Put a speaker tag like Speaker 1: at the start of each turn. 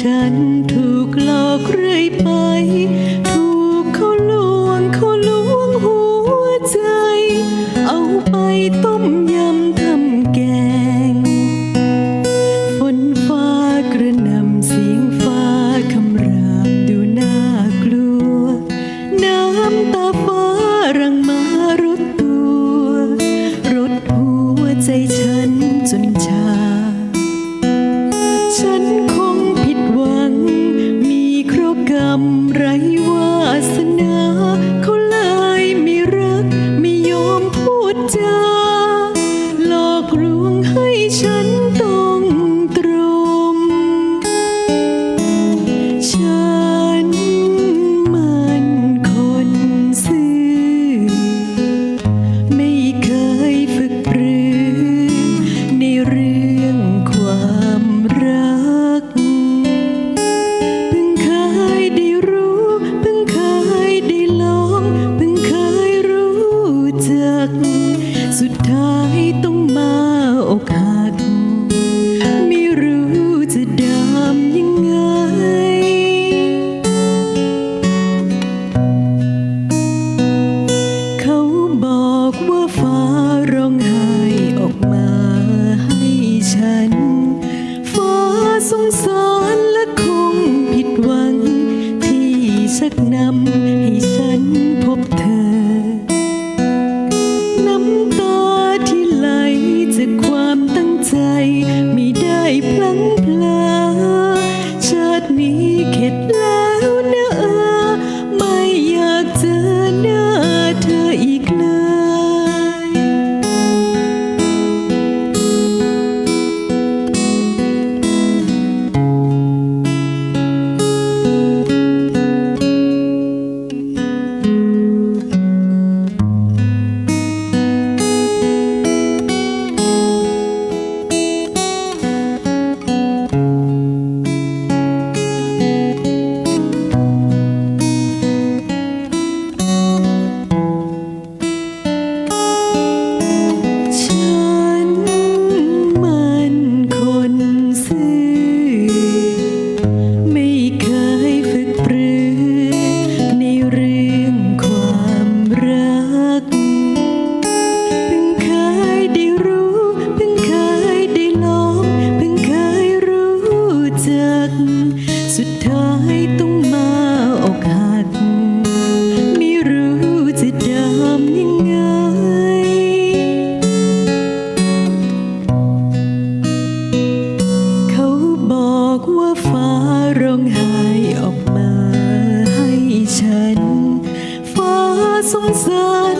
Speaker 1: ฉันถูกหลอกเรื่อยไป ถูกเขาลวงเขาลวงหัวใจ เอาไปต้มยำทำแกง ฝนฟ้ากระนำเสียงฟ้าคำรามดูน่ากลัว น้ำตา năm สง